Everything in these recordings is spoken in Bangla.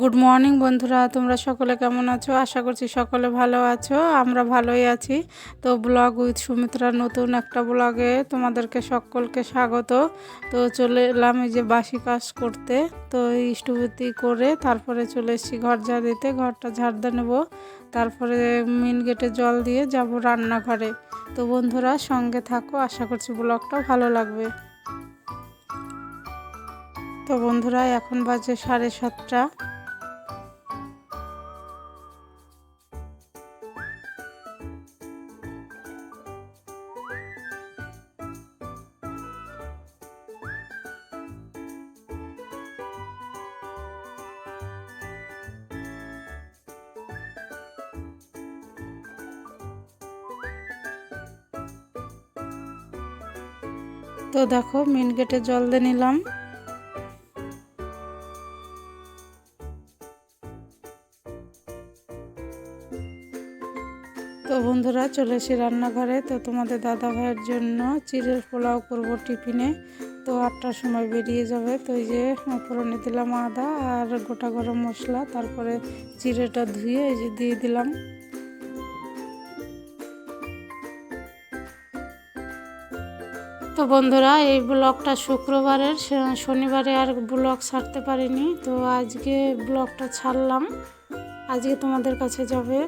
গুড মর্নিং বন্ধুরা। তোমরা সকলে কেমন আছো? আশা করছি সকলে ভালো আছো। আমরা ভালোই আছি। তো ব্লগ উইথ সুমিত্রার নতুন একটা ব্লগে তোমাদেরকে সকলকে স্বাগত। তো চলে এলাম এই যে বাসি কাজ করতে। তো ইষ্টভূতি করে তারপরে চলে এসেছি ঘর ঝাড় দিতে। ঘরটা ঝাড় দিয়ে নেব। তারপরে মেন গেটে জল দিয়ে যাব রান্নাঘরে। তো বন্ধুরা, সঙ্গে থাকো। আশা করছি ব্লগটা ভালো লাগবে। তো বন্ধুরা, এখন বাজে সাড়ে সাতটা। তো দেখো মেন গেটে জল দিয়ে নিলাম। তো বন্ধুরা, চলে এসে রান্নাঘরে। তো তোমাদের দাদা ভাইয়ের জন্য চিড়ের পোলাও করব টিফিনে। তো আটটার সময় বেরিয়ে যাবে। তো এই যে ফোড়নে দিলাম আদা আর গোটা গরম মশলা, তারপরে চিড়েটা ধুয়ে এই যে দিয়ে দিলাম। তো বন্ধুরা, এই ব্লগটা শুক্রবারের শনিবারে আর ব্লগ ছাড়তে পারিনি, তো আজকে ব্লগটা ছাড়লাম। আজকে তোমাদের কাছে যাবে।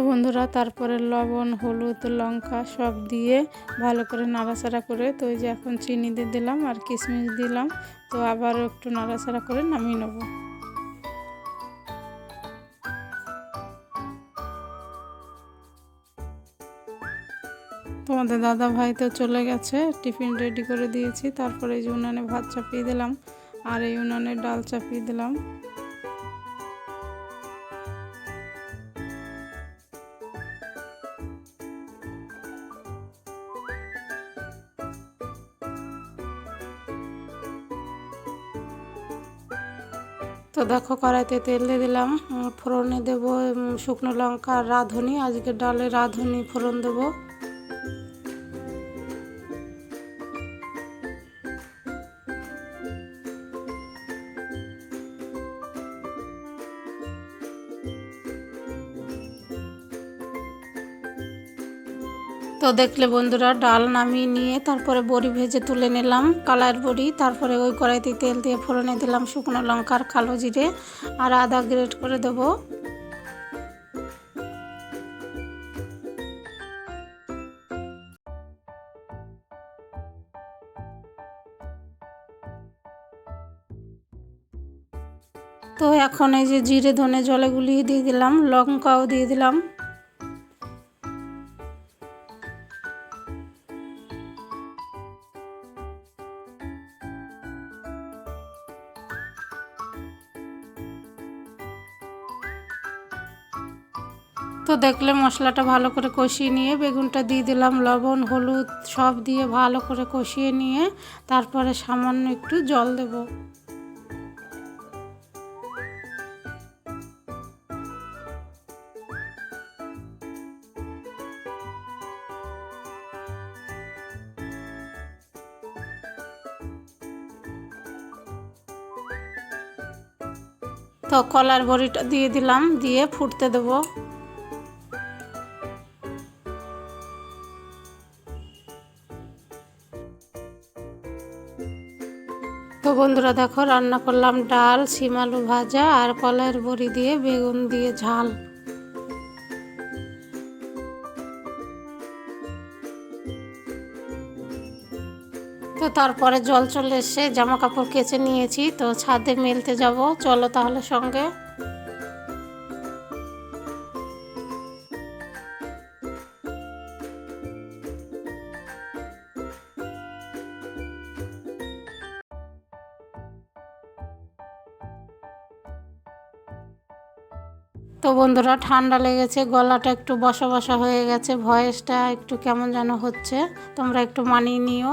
তো বন্ধুরা, তারপরে লবণ, হলুদ, লঙ্কা সব দিয়ে ভালো করে নাড়াচাড়া করে, তো ওই যে এখন চিনি দিয়ে দিলাম আর কিশমিশ দিলাম, তো আবার একটু নাড়াচাড়া করে নামিয়ে নেব। তোমাদের দাদা ভাই তো চলে গেছে, টিফিন রেডি করে দিয়েছি, তারপরে এই যে উনানে ভাত চাপিয়ে দিলাম, আর এই উনানে ডাল চাপিয়ে দিলাম। তো দেখো কড়াইতে তেল দিয়ে দিলাম। ফোড়নে দেবো শুকনো লঙ্কা রাঁধুনি। আজকে ডালে রাঁধুনি ফোড়ন দেবো। তো দেখলে বন্ধুরা, ডাল নামিয়ে নিয়ে তারপরে বড়ি ভেজে তুলে নিলাম কালার বড়ি, তারপরে ওই কড়াইতে তেল দিয়ে ফোড়নে দিলাম শুকনো লঙ্কার কালো জিরে আর আদা গ্রেট করে দেবো। তো এখন এই যে জিরে ধনে জলে গুলিয়ে দিয়ে দিলাম, লঙ্কাও দিয়ে দিলাম। তো দেখলে মশলাটা ভালো করে কষিয়ে নিয়ে বেগুনটা দিয়ে দিলাম, লবণ, হলুদ সব দিয়ে ভালো করে কষিয়ে নিয়ে তারপরে সামান্য একটু জল দেব। তো কলার বড়িটা দিয়ে দিলাম, দিয়ে ফুটতে দেবো। তো বন্ধুরা, দেখো রান্না করলাম ডাল, শিম আলু ভাজা আর কলাইয়ের বড়ি দিয়ে বেগুন দিয়ে ঝাল। তো তারপরে জল চলে এসে জামা কাপড় কেচে নিয়েছি, তো ছাদে মেলতে যাব। চলো তাহলে সঙ্গে। তো বন্ধুরা ঠান্ডা লেগেছে, গলাটা একটু বসা বসা হয়ে গেছে, ভয়েসটা একটু কেমন যেন হচ্ছে। তোমরা একটু মানিয়ে নিও।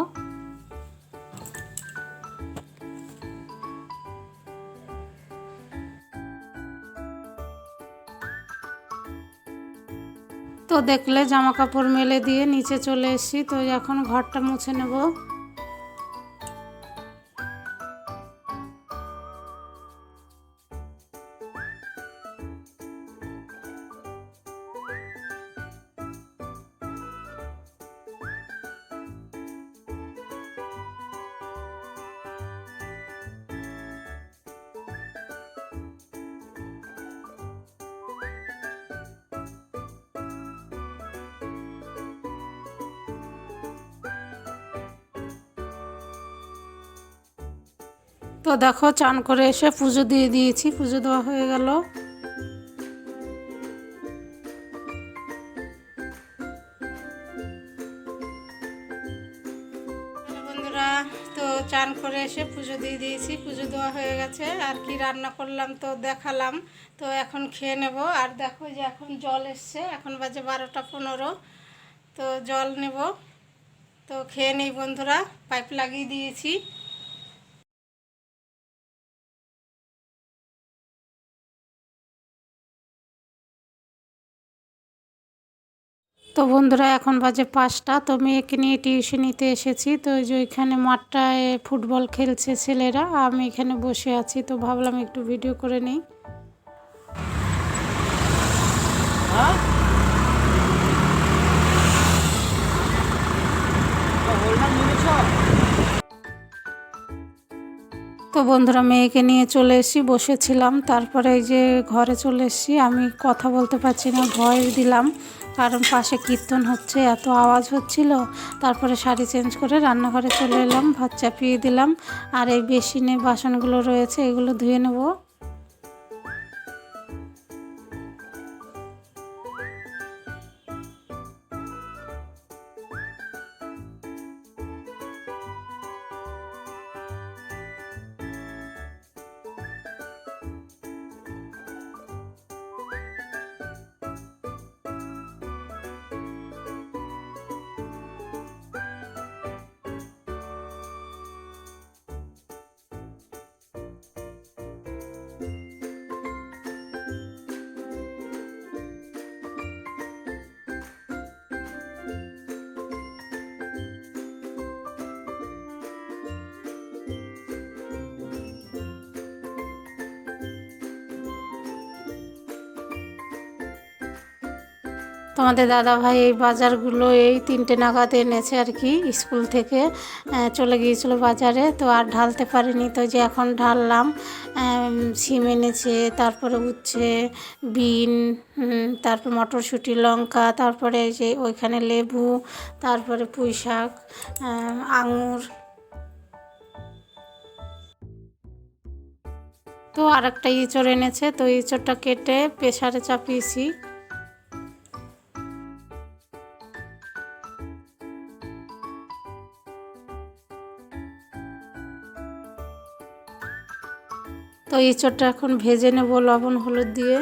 তো দেখলে জামা কাপড় মেলে দিয়ে নিচে চলে এসেছি, তো এখন ঘরটা মুছে নেব। তো দেখো, চান করে এসে পুজো দিয়ে দিয়েছি, পুজো দেওয়া হয়ে গেল। বন্ধুরা, তো চান করে এসে পুজো দিয়ে দিয়েছি, পুজো দেওয়া হয়ে গেছে। আর কি রান্না করলাম তো দেখালাম, তো এখন খেয়ে নেব। আর দেখো যে এখন জল এসছে, এখন বাজে বারোটা পনেরো, তো জল নেব। তো খেয়ে নেই বন্ধুরা, পাইপ লাগিয়ে দিয়েছি। তো বন্ধুরা, এখন বাজে পাঁচটা। তো মেয়েকে নিয়ে টিউশনিতে এসেছি। তো ওই যে ওইখানে মাঠটায় ফুটবল খেলছে ছেলেরা, আমি এখানে বসে আছি। তো ভাবলাম একটু ভিডিও করে নিই। তো বন্ধুরা, মেয়েকে নিয়ে চলে এসেছি, বসেছিলাম। তারপরে এই যে ঘরে চলে এসেছি। আমি কথা বলতে পারছি না, ভয় দিলাম। কারণ পাশে কীর্তন হচ্ছে, এত আওয়াজ হচ্ছিল। তারপরে শাড়ি চেঞ্জ করে রান্নাঘরে চলে এলাম, ভাত চাপিয়ে দিলাম। আর এই বেসিনে বাসনগুলো রয়েছে, এগুলো ধুয়ে নেব। তোমাদের দাদা ভাই এই বাজারগুলো এই তিনটে নাগাদ এনেছে আর কি স্কুল থেকে চলে গিয়েছিল বাজারে, তো আর ঢালতে পারিনি। তো যে এখন ঢাললাম সিম এনেছে, তারপরে উচ্ছে, বিন তারপর মটরশুঁটি, লঙ্কা, তারপরে যে ওইখানে লেবু, তারপরে পুঁই শাক আঙুর। তো আর একটা ইঁচড় এনেছে, তো ইঁচড়টা কেটে প্রেসারে চাপিয়েছি। তো এঁচড়টা এখন ভেজে নেব লবণ হলুদ দিয়ে।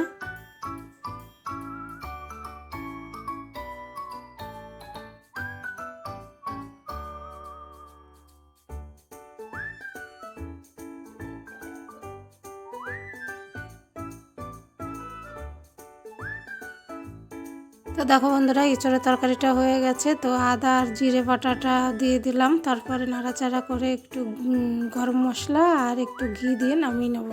তো দেখো বন্ধুরা এঁচড়ের তরকারিটা হয়ে গেছে। তো আদা আর জিরে বাটাটা দিয়ে দিলাম। তারপরে নাড়াচাড়া করে একটু গরম মশলা আর একটু ঘি দিয়ে নামিয়ে নেব।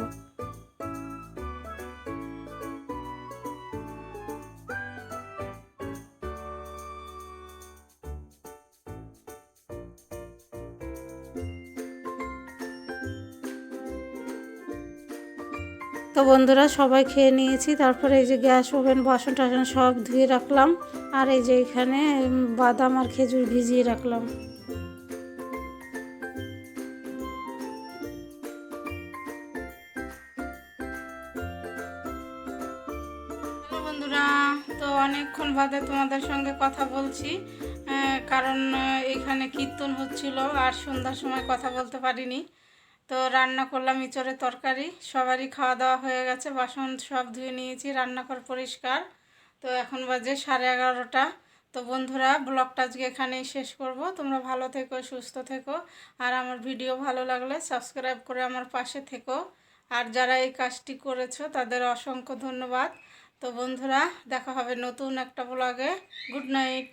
তো বন্ধুরা সবাই খেয়ে নিয়েছি। তারপরে এই যে গ্যাস ওভেন, বাসন টাসন সব ধুয়ে রাখলাম। আর এই যে এখানে বাদাম আর খেজুর ভিজিয়ে রাখলাম। বন্ধুরা, তো অনেকক্ষণ বাদে তোমাদের সঙ্গে কথা বলছি। কারণ এখানে কীর্তন হচ্ছিল আর সন্ধ্যার সময় কথা বলতে পারিনি। তো রান্না করলাম ইঁচড়ের তরকারি, সবারই খাওয়া দাওয়া হয়ে গেছে, বাসন সব ধুয়ে নিয়েছি রান্নাঘর পরিষ্কার। তো এখন বাজে সাড়ে এগারোটা। তো বন্ধুরা, ব্লগটা আজকে এখানেই শেষ করব। তোমরা ভালো থেকো, সুস্থ থেকো। আর আমার ভিডিও ভালো লাগলে সাবস্ক্রাইব করে আমার পাশে থেকো। আর যারা এই কাজটি করেছ, তাদের অসংখ্য ধন্যবাদ। তো বন্ধুরা, দেখা হবে নতুন একটা ব্লগে। Good night.